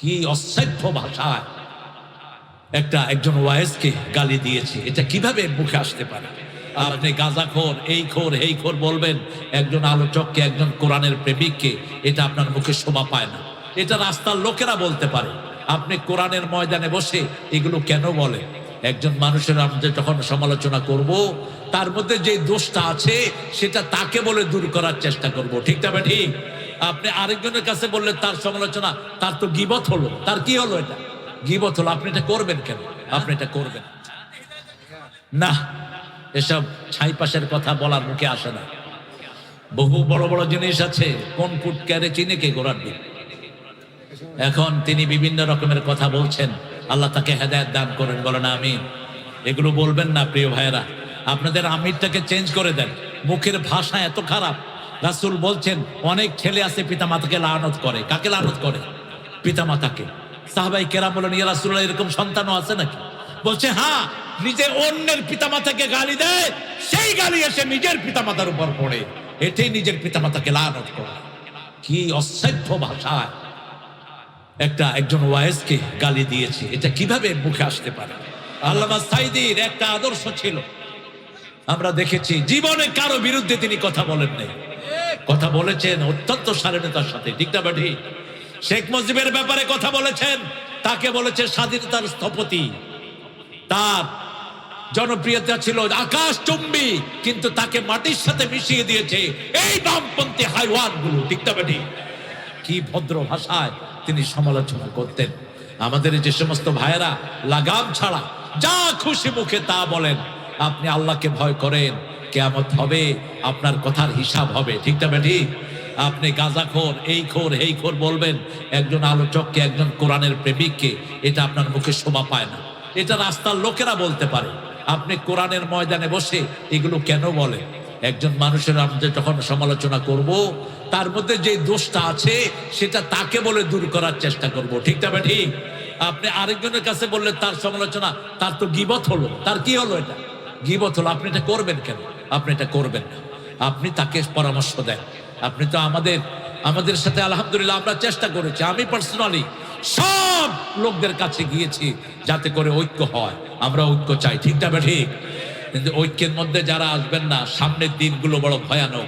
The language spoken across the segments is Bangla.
কি অসাধ্য ভাষায় একটা একজন ওয়াইজকে গালি দিয়েছে। এটা কীভাবে মুখে আসতে পারে? আপনি গাঁজাখোর এই খোর এই খোর বলবেন, একজন আলোচককে, একজন কোরআনের প্রেমিককে, এটা আপনার মুখে শোভা পায় না। এটা রাস্তার লোকেরা বলতে পারে। আপনি কোরআনের ময়দানে বসে এগুলো কেন বলে একজন মানুষের আমরা যখন সমালোচনা করব, তার মধ্যে যে দোষটা আছে, সেটা তাকে বলে দূর করার চেষ্টা করব। ঠিক তবে ঠিক? আপনি আরেকজনের কাছে বললেন তার সমালোচনা, তার তো গিবত হলো। তার কি হলো এটা? গিবত হলো। আপনি এটা করবেন কেন? আপনি এটা করবেন। না, এসব ছাই পাশের কথা বলার মুখে আসে না। বহু বড় বড় জিনিস আছে। কোন ফুট ক্যারে চিনে কে গোড়ার দিন এখন তিনি বিভিন্ন রকমের কথা বলছেন। আল্লাহ তাকে হেদায়ত দান করেন। বলেন আমি এগুলো বলবেন না, প্রিয় ভাইয়েরা। আপনাদের আমিরটাকে চেঞ্জ করে দেন। মুখের ভাষা এত খারাপ। রাসূল বলছেন, অনেক ছেলে আছে পিতা মাতাকে লানত করে। কাকে লানত করে? পিতা মাতাকে সাহাবাই কেরাম বলেন, ইয়া রাসূলুল্লাহ, এরকম সন্তানও আছে নাকি? বলছে হ্যাঁ নিজে অন্যের পিতা মাতাকে গালি দেয়, সেই গালি এসে নিজের পিতা মাতার উপর পড়ে। এটাই নিজের পিতা মাতাকে লানত করে। কি অসভ্য ভাষায় একটা একজন ওয়াইজকে গালি দিয়েছে। এটা কীভাবে মুখে আসতে পারে? আল্লামা সাইদির একটা আদর্শ ছিল। আমরা দেখেছি, জীবনে কারও বিরুদ্ধে তিনি কথা বলেন নাই কথা বলেছেন, অত্যন্ত স্বাধীনতার সাথে, ঠিক না বাঠি শেখ মুজিবের ব্যাপারে কথা বলেছেন, তাকে বলেছে স্বাধীনতার স্থপতি। তার জনপ্রিয়তা ছিল আকাশ চুম্বি, কিন্তু তাকে মাটির সাথে মিশিয়ে দিয়েছে এই বামপন্থী হাইওয়ানগুলো ঠিক না কি ভদ্র ভাষায় তিনি সমালোচনা করতেন। আমাদের যে সমস্ত ভাইয়েরা, লাগাম ছাড়া, যা খুশি মুখে তা বলেন, আপনি আল্লাহকে ভয় করেন কেয়ামত হবে, আপনার কথার হিসাব হবে। ঠিক না ঠিক আপনি গাঁজাখোর এই খোর এই খোর বলবেন, একজন আলোচককে, একজন কোরআনের প্রেমিককে, এটা আপনার মুখে শোভা পায় না। এটা রাস্তার লোকেরা বলতে পারে। আপনি কোরআনের ময়দানে বসে এগুলো কেন বলেন? একজন মানুষের আমরা যখন সমালোচনা করব, তার মধ্যে যে দোষটা আছে, সেটা তাকে বলে দূর করার চেষ্টা করব। ঠিক তবে ঠিক আপনি আরেকজনের কাছে বললে তার সমালোচনা, তার তো গিবত হলো। তার কি হলো এটা? গিবত হলো। আপনি এটা করবেন কেন? আপনি এটা করবেন না। আপনি তাকে পরামর্শ দেন। আপনি তো আমাদের আমাদের সাথে আলহামদুলিল্লাহ আমরা চেষ্টা করেছি। আমি পার্সোনালি সব লোকদের কাছে গিয়েছি যাতে করে ঐক্য হয়। আমরা ঐক্য চাই, ঠিক না ঠিক? কিন্তু ঐক্যের মধ্যে যারা আসবেন না, সামনের দিনগুলো বড় ভয়ানক।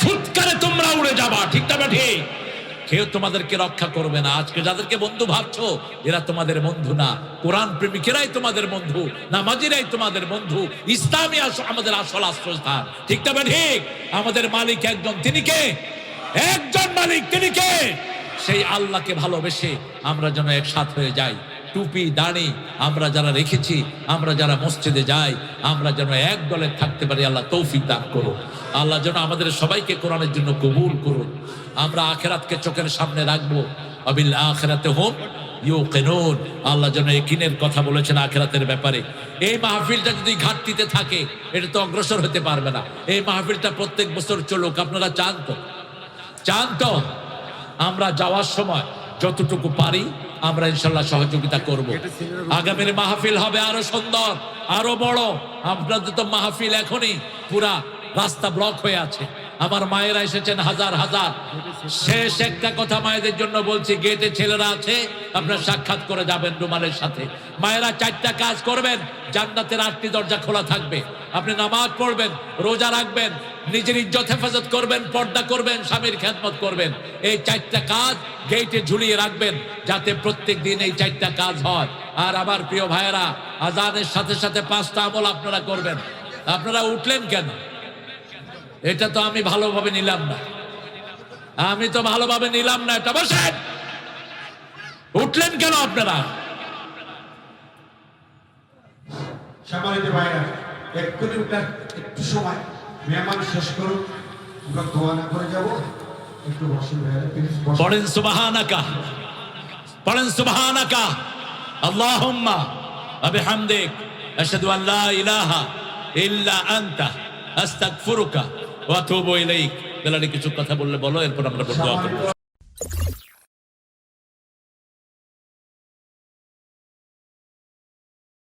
ফুৎকারে তোমরা উড়ে যাবা, ঠিক না ঠিক? কেউ তোমাদেরকে রক্ষা করবে না। আজকে যাদেরকে বন্ধু ভাবছ, এরা তোমাদের বন্ধু না। কোরআন প্রেমিকেরাই তোমাদের বন্ধু, নামাজিরাই তোমাদের বন্ধু, ইসলামী আমাদের আসল আশ্রয়স্থান। ঠিক তবে ঠিক। আমাদের মালিক একজন, তিনি কে? একজন মালিক, তিনি কে? সেই আল্লাহকে ভালোবেসে আমরা যেন একসাথ হয়ে যাই। টুপি, দাড়ি আমরা যারা রেখেছি, আমরা যারা মসজিদে যাই, আমরা যেন এক দলে থাকতে পারি, আল্লাহ তৌফিক দান করুন আল্লাহ যেন আমাদের সবাইকে কোরআনের জন্য কবুল করুন আমরা আখেরাতকে চোখের সামনে রাখব। আবিল আখেরাতে হোম ইউ কেনুন আল্লাহ যেন একিনের কথা বলেছেন আখেরাতের ব্যাপারে। এই মাহফিলটা যদি ঘাটতিতে থাকে, এটা তো অগ্রসর হতে পারবে না। এই মাহফিলটা প্রত্যেক বছর চলুক, আপনারা চান তো? চান তো? আমরা যাওয়ার সময় যতটুকু পারি আমরা ইনশাল্লাহ সহযোগিতা করব। আগামীর মাহফিল হবে আরও সুন্দর আরও বড়। আপনাদের তো মাহফিল এখনই পুরা রাস্তা ব্লক হয়ে আছে। আমার মায়েরা এসেছেন হাজার হাজার। শেষ একটা কথা মায়েদের জন্য বলছি, গেটে ছেলেরা আছে, আপনার সাক্ষাৎ করে যাবেন রুমালের সাথে। মায়েরা চারটা কাজ করবেন, জান্নাতের আটটি দরজা খোলা থাকবে। আপনি নামাজ পড়বেন, রোজা রাখবেন, নিজের ইজ্জত হেফাজত করবেন, পর্দা করবেন, স্বামীর খেদমত করবেন। এই চারটা কাজ গেটে ঝুলিয়ে রাখবেন, যাতে প্রত্যেক দিন এই চারটা কাজ হয়। আর আমার প্রিয় ভাইয়েরা, আজানের সাথে সাথে পাঁচটা আমল আপনারা করবেন। আপনারা উঠলেন কেন? এটা তো আমি ভালোভাবে নিলাম না। আমি তো ভালোভাবে নিলাম না এটা। বসেন। উঠলেন কেন আপনারা? সম্মানিত ভাইরা এক্ষুনি উঠার একটু সময়। মেহমান শেষ করুন আমরা দোয়া না করে যাব। একটু বসুন ভাইরা পড়েন সুবহানাকা। পড়েন সুবহানাকা। আল্লাহুম্মা আবিহামদিক আশহাদু আন লা ইলাহা ইল্লা আনতা। আস্তাগফিরুকা। ইলাইক। বেলালি কিছু কথা বললে বলো এরপর আমরা দোয়া করব।